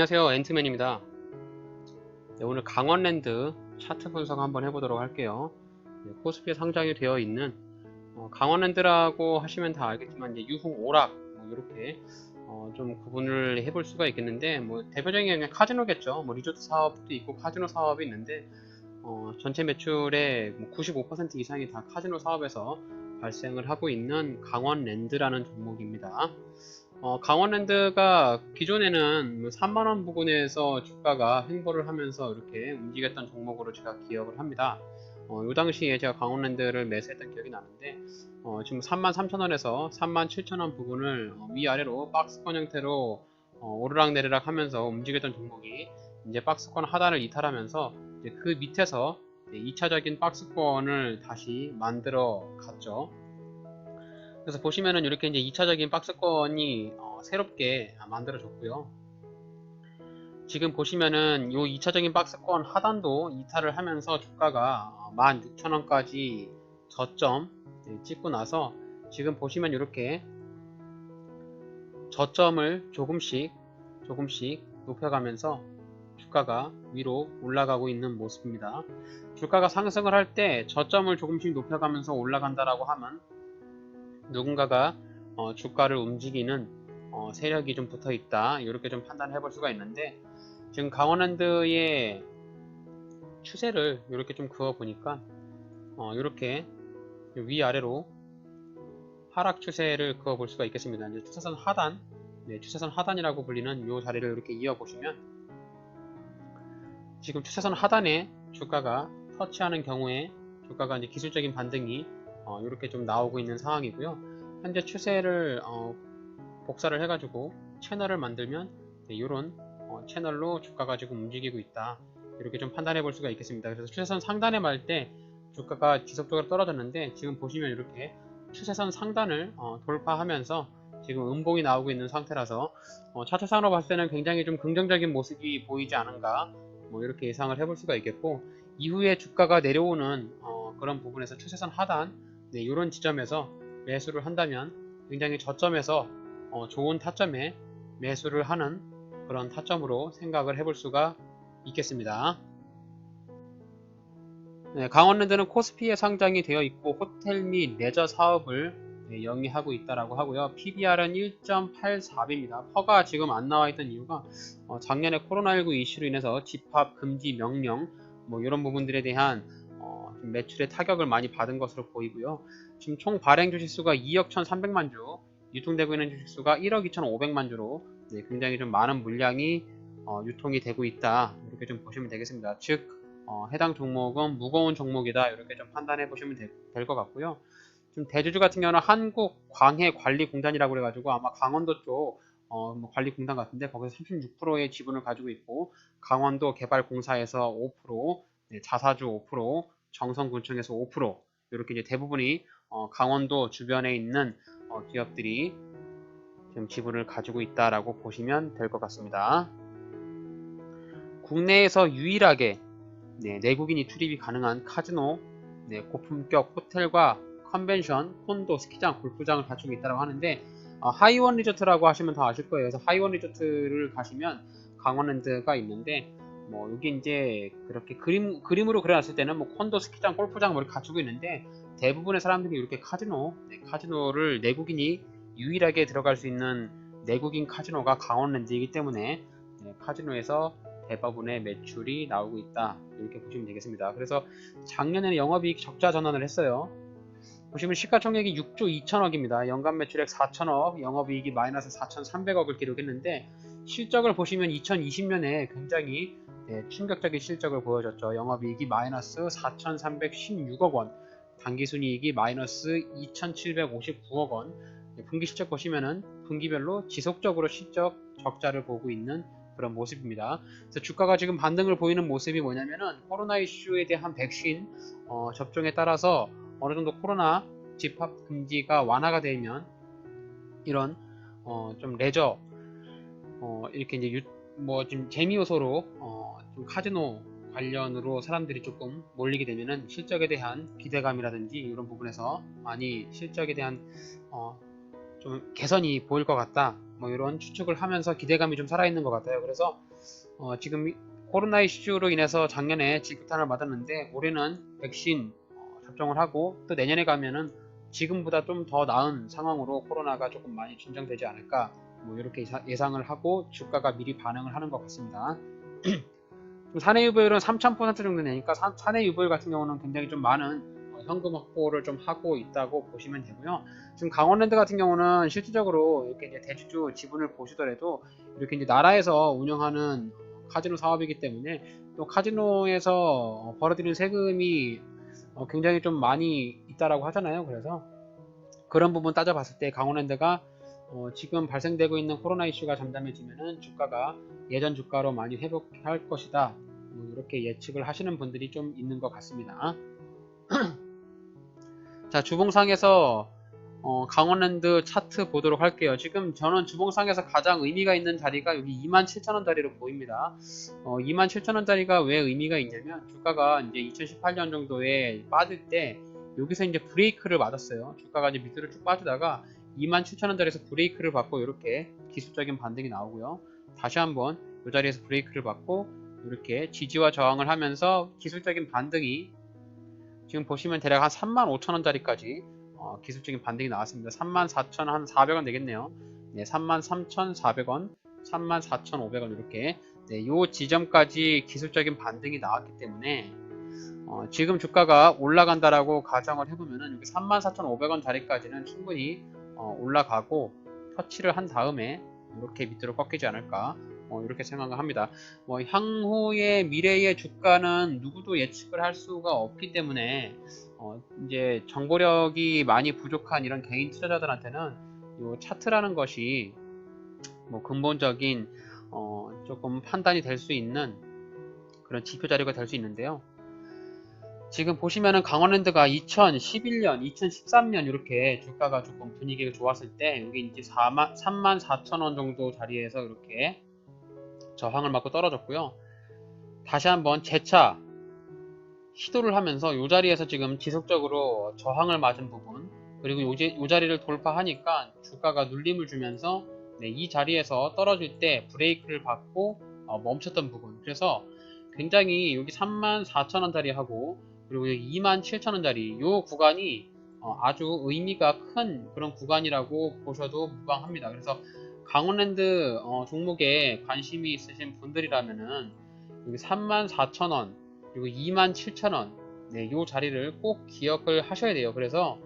안녕하세요. 앤트맨입니다. 네, 오늘 강원랜드 차트 분석 한번 해보도록 할게요. 네, 코스피에 상장이 되어 있는 어, 강원랜드라고 하시면 다 알겠지만 이제 유흥 오락 뭐 이렇게 어, 좀 구분을 해볼 수가 있겠는데 뭐 대표적인 게 카지노겠죠. 뭐 리조트 사업도 있고 카지노 사업이 있는데 어, 전체 매출의 뭐95% 이상이 다 카지노 사업에서 발생을 하고 있는 강원랜드라는 종목입니다. 어, 강원랜드가 기존에는 3만원 부근에서 주가가 횡보를 하면서 이렇게 움직였던 종목으로 제가 기억을 합니다. 어, 요 당시에 제가 강원랜드를 매수했던 기억이 나는데, 어, 지금 3만 3천원에서 3만 7천원 부분을 어, 위아래로 박스권 형태로 어, 오르락 내리락 하면서 움직였던 종목이 이제 박스권 하단을 이탈하면서 그 밑에서 2차적인 박스권을 다시 만들어 갔죠. 그래서 보시면은 이렇게 이제 2차적인 박스권이 어, 새롭게 만들어졌고요. 지금 보시면은 이 2차적인 박스권 하단도 이탈을 하면서 주가가 16,000원까지 저점 네, 찍고 나서 지금 보시면 이렇게 저점을 조금씩 조금씩 높여가면서 주가가 위로 올라가고 있는 모습입니다. 주가가 상승을 할 때 저점을 조금씩 높여가면서 올라간다라고 하면 누군가가 어, 주가를 움직이는 어, 세력이 좀 붙어 있다 이렇게 좀 판단해 볼 수가 있는데 지금 강원랜드의 추세를 이렇게 좀 그어 보니까 어, 이렇게 위아래로 하락 추세를 그어 볼 수가 있겠습니다. 이제 추세선 하단, 네, 추세선 하단이라고 불리는 이 자리를 이렇게 이어 보시면 지금 추세선 하단에 주가가 터치하는 경우에 주가가 이제 기술적인 반등이 어, 이렇게 좀 나오고 있는 상황이고요. 현재 추세를 어, 복사를 해가지고 채널을 만들면 네, 이런 어, 채널로 주가가 지금 움직이고 있다. 이렇게 좀 판단해 볼 수가 있겠습니다. 그래서 추세선 상단에 말 때 주가가 지속적으로 떨어졌는데 지금 보시면 이렇게 추세선 상단을 어, 돌파하면서 지금 음봉이 나오고 있는 상태라서 어, 차트상으로 봤을 때는 굉장히 좀 긍정적인 모습이 보이지 않은가 뭐 이렇게 예상을 해볼 수가 있겠고 이후에 주가가 내려오는 어, 그런 부분에서 추세선 하단 네, 이런 지점에서 매수를 한다면 굉장히 저점에서 어, 좋은 타점에 매수를 하는 그런 타점으로 생각을 해볼 수가 있겠습니다. 네, 강원랜드는 코스피에 상장이 되어 있고 호텔 및 레저 사업을 네, 영위하고 있다라고 하고요. PBR은 1.84입니다. 퍼가 지금 안 나와 있던 이유가 어, 작년에 코로나19 이슈로 인해서 집합 금지 명령 뭐 이런 부분들에 대한 어, 매출의 타격을 많이 받은 것으로 보이고요. 지금 총 발행 주식수가 2억 1,300만 주, 유통되고 있는 주식수가 1억 2,500만 주로 네, 굉장히 좀 많은 물량이 어, 유통이 되고 있다 이렇게 좀 보시면 되겠습니다. 즉 어, 해당 종목은 무거운 종목이다 이렇게 좀 판단해 보시면 될 것 같고요. 좀 대주주 같은 경우는 한국 광해 관리 공단이라고 그래가지고 아마 강원도 쪽 어, 뭐 관리 공단 같은데 거기서 36%의 지분을 가지고 있고 강원도 개발공사에서 5%, 네, 자사주 5%, 정성군청에서 5% 이렇게 이제 대부분이 어, 강원도 주변에 있는 어, 기업들이 지금 지분을 가지고 있다라고 보시면 될 것 같습니다. 국내에서 유일하게 네, 내국인이 출입이 가능한 카지노, 네, 고품격 호텔과 컨벤션, 콘도, 스키장, 골프장을 갖추고 있다고 하는데 어, 하이원 리조트라고 하시면 다 아실 거예요. 그래서 하이원 리조트를 가시면 강원랜드가 있는데 뭐 여기 이제 그렇게 그림 그림으로 그려놨을 때는 뭐 콘도, 스키장, 골프장 뭐 갖추고 있는데 대부분의 사람들이 이렇게 카지노, 네, 카지노를 내국인이 유일하게 들어갈 수 있는 내국인 카지노가 강원랜드이기 때문에 네, 카지노에서 대부분의 매출이 나오고 있다 이렇게 보시면 되겠습니다. 그래서 작년에는 영업이익 적자 전환을 했어요. 보시면 시가총액이 6조 2천억입니다. 연간 매출액 4천억, 영업이익이 마이너스 4,300억을 기록했는데 실적을 보시면 2020년에 굉장히 네, 충격적인 실적을 보여줬죠. 영업이익이 마이너스 4,316억 원, 당기순이익이 마이너스 2,759억 원. 네, 분기 실적 보시면은 분기별로 지속적으로 실적 적자를 보고 있는 그런 모습입니다. 그래서 주가가 지금 반등을 보이는 모습이 뭐냐면은 코로나 이슈에 대한 백신 어, 접종에 따라서 어느 정도 코로나 집합 금지가 완화가 되면 이런 어, 좀 레저 어, 이렇게 이제 유, 뭐좀 재미 요소로 어, 좀 카지노 관련으로 사람들이 조금 몰리게 되면은 실적에 대한 기대감이라든지 이런 부분에서 많이 실적에 대한 어, 좀 개선이 보일 것 같다. 뭐 이런 추측을 하면서 기대감이 좀 살아있는 것 같아요. 그래서 어, 지금 이- 코로나 이슈로 인해서 작년에 직격탄을 맞았는데 올해는 백신 어, 접종을 하고 또 내년에 가면은 지금보다 좀 더 나은 상황으로 코로나가 조금 많이 진정되지 않을까 뭐 이렇게 예상을 하고 주가가 미리 반응을 하는 것 같습니다. 좀 사내 유보율은 3,000% 정도 되니까 사, 사내 유보율 같은 경우는 굉장히 좀 많은 어, 현금 확보를 좀 하고 있다고 보시면 되고요. 지금 강원랜드 같은 경우는 실질적으로 이렇게 이제 대주주 지분을 보시더라도 이렇게 이제 나라에서 운영하는 카지노 사업이기 때문에 또 카지노에서 어, 벌어들이는 세금이 어, 굉장히 좀 많이 있다라고 하잖아요. 그래서 그런 부분 따져봤을 때 강원랜드가 어, 지금 발생되고 있는 코로나 이슈가 잠잠해지면은 주가가 예전 주가로 많이 회복할 것이다. 뭐 이렇게 예측을 하시는 분들이 좀 있는 것 같습니다. 자, 주봉상에서 어, 강원랜드 차트 보도록 할게요. 지금 저는 주봉상에서 가장 의미가 있는 자리가 여기 27,000원 자리로 보입니다. 어, 27,000원 자리가 왜 의미가 있냐면 주가가 이제 2018년 정도에 빠질 때 여기서 이제 브레이크를 맞았어요. 주가가 이제 밑으로 쭉 빠지다가 27,000원 자리에서 브레이크를 받고 이렇게 기술적인 반등이 나오고요. 다시 한번 이 자리에서 브레이크를 받고 이렇게 지지와 저항을 하면서 기술적인 반등이 지금 보시면 대략 한 35,000원 자리까지 어, 기술적인 반등이 나왔습니다. 34,400원 되겠네요. 네, 33,400원, 34,500원 이렇게 네, 요 지점까지 기술적인 반등이 나왔기 때문에 어, 지금 주가가 올라간다라고 가정을 해보면은 여기 34,500원 자리까지는 충분히 어, 올라가고 터치를 한 다음에 이렇게 밑으로 꺾이지 않을까 어, 이렇게 생각을 합니다. 뭐 향후의 미래의 주가는 누구도 예측을 할 수가 없기 때문에 어, 이제 정보력이 많이 부족한 이런 개인 투자자들한테는 이 차트라는 것이 뭐 근본적인 어, 조금 판단이 될 수 있는 그런 지표 자료가 될 수 있는데요. 지금 보시면은 강원랜드가 2011년, 2013년 이렇게 주가가 조금 분위기가 좋았을 때 여기 이제 4만, 3만 4천 원 정도 자리에서 이렇게 저항을 맞고 떨어졌고요. 다시 한번 재차 시도를 하면서 이 자리에서 지금 지속적으로 저항을 맞은 부분 그리고 요, 자리를 돌파하니까 주가가 눌림을 주면서 네, 이 자리에서 떨어질 때 브레이크를 받고 어, 멈췄던 부분 그래서 굉장히 여기 34,000원 자리하고 그리고 여기 27,000원 자리 요 구간이 어, 아주 의미가 큰 그런 구간이라고 보셔도 무방합니다. 그래서 강원랜드 어, 종목에 관심이 있으신 분들이라면은 여기 34,000원 그리고 27,000원 네, 요 자리를 꼭 기억을 하셔야 돼요. 그래서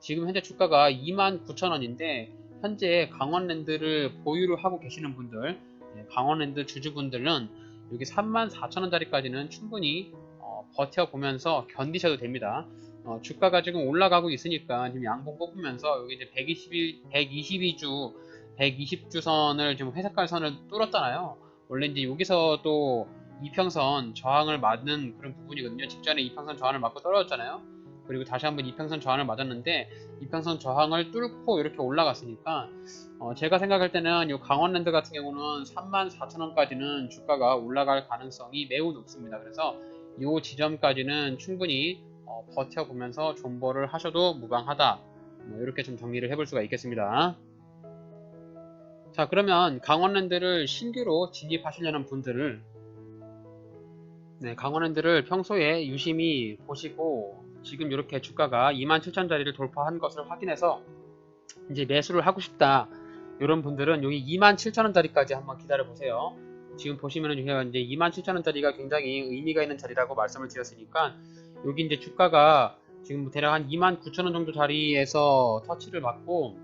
지금 현재 주가가 29,000원인데 현재 강원랜드를 보유를 하고 계시는 분들 네, 강원랜드 주주분들은 여기 34,000원 자리까지는 충분히 어, 버텨보면서 견디셔도 됩니다. 어, 주가가 지금 올라가고 있으니까 지금 양봉 뽑으면서 여기 이제 120일, 122주, 120주 선을 지금 회색깔 선을 뚫었잖아요. 원래 이제 여기서 또 이평선 저항을 맞는 그런 부분이거든요. 직전에 이평선 저항을 맞고 떨어졌잖아요. 그리고 다시 한번 이평선 저항을 맞았는데 이평선 저항을 뚫고 이렇게 올라갔으니까 어, 제가 생각할 때는 이 강원랜드 같은 경우는 34,000원까지는 주가가 올라갈 가능성이 매우 높습니다. 그래서 이 지점까지는 충분히 어, 버텨보면서 존버를 하셔도 무방하다. 뭐 이렇게 좀 정리를 해볼 수가 있겠습니다. 자 그러면 강원랜드를 신규로 진입하시려는 분들을 네, 강원랜드를 평소에 유심히 보시고 지금 이렇게 주가가 27,000자리를 돌파한 것을 확인해서 이제 매수를 하고 싶다. 이런 분들은 여기 27,000원짜리까지 한번 기다려 보세요. 지금 보시면은 이제 27,000원짜리가 굉장히 의미가 있는 자리라고 말씀을 드렸으니까 여기 이제 주가가 지금 대략 한 29,000원 정도 자리에서 터치를 받고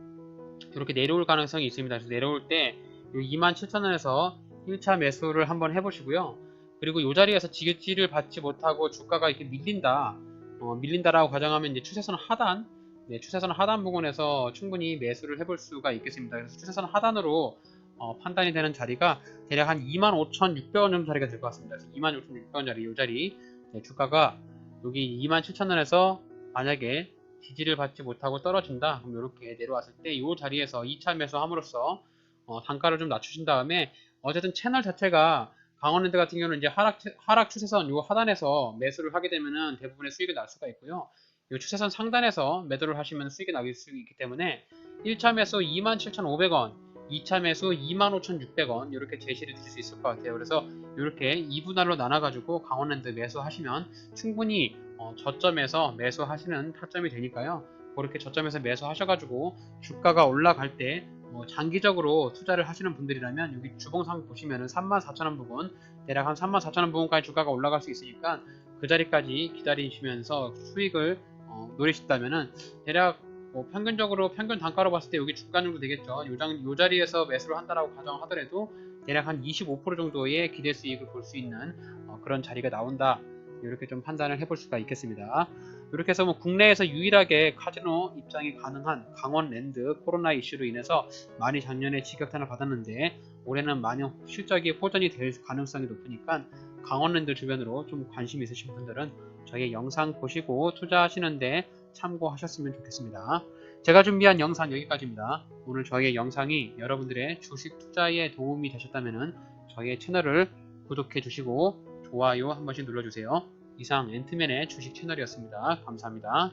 이렇게 내려올 가능성이 있습니다. 그래서 내려올 때 27,000원에서 1차 매수를 한번 해보시고요. 그리고 이 자리에서 지지를 받지 못하고 주가가 이렇게 밀린다. 어, 밀린다라고 가정하면 이제 추세선 하단, 네, 추세선 하단 부분에서 충분히 매수를 해볼 수가 있겠습니다. 그래서 추세선 하단으로 어, 판단이 되는 자리가 대략 한 25,600원 정도 자리가 될 것 같습니다. 그래서 26,600원 자리, 이 자리 네, 주가가 여기 27,000원에서 만약에 지지를 받지 못하고 떨어진다. 그럼 이렇게 내려왔을 때 이 자리에서 2차 매수함으로써 어, 단가를 좀 낮추신 다음에 어쨌든 채널 자체가 강원랜드 같은 경우는 이제 하락, 하락 추세선 요 하단에서 매수를 하게 되면은 대부분의 수익이 날 수가 있고요. 이 추세선 상단에서 매도를 하시면 수익이 나길 수 있기 때문에 1차 매수 27,500원, 2차 매수 25,600원 이렇게 제시를 드릴 수 있을 것 같아요. 그래서 이렇게 2분할로 나눠가지고 강원랜드 매수하시면 충분히 어, 저점에서 매수하시는 타점이 되니까요. 그렇게 저점에서 매수하셔가지고 주가가 올라갈 때 어, 장기적으로 투자를 하시는 분들이라면 여기 주봉상 보시면은 34,000원 부분 대략 한 34,000원 부분까지 주가가 올라갈 수 있으니까 그 자리까지 기다리시면서 수익을 어, 노리신다면은 대략 뭐 평균적으로 평균 단가로 봤을 때 여기 주가 정도 되겠죠. 요, 장, 요 자리에서 매수를 한다라고 가정하더라도 대략 한 25% 정도의 기대 수익을 볼 수 있는 어, 그런 자리가 나온다. 이렇게 좀 판단을 해볼 수가 있겠습니다. 이렇게 해서 뭐 국내에서 유일하게 카지노 입장이 가능한 강원랜드 코로나 이슈로 인해서 많이 작년에 직격탄을 받았는데 올해는 많이 실적이 호전이 될 가능성이 높으니까 강원랜드 주변으로 좀 관심 있으신 분들은 저희 영상 보시고 투자하시는데 참고하셨으면 좋겠습니다. 제가 준비한 영상 여기까지입니다. 오늘 저희의 영상이 여러분들의 주식 투자에 도움이 되셨다면 저희의 채널을 구독해 주시고 좋아요 한 번씩 눌러주세요. 이상 앤트맨의 주식 채널이었습니다. 감사합니다.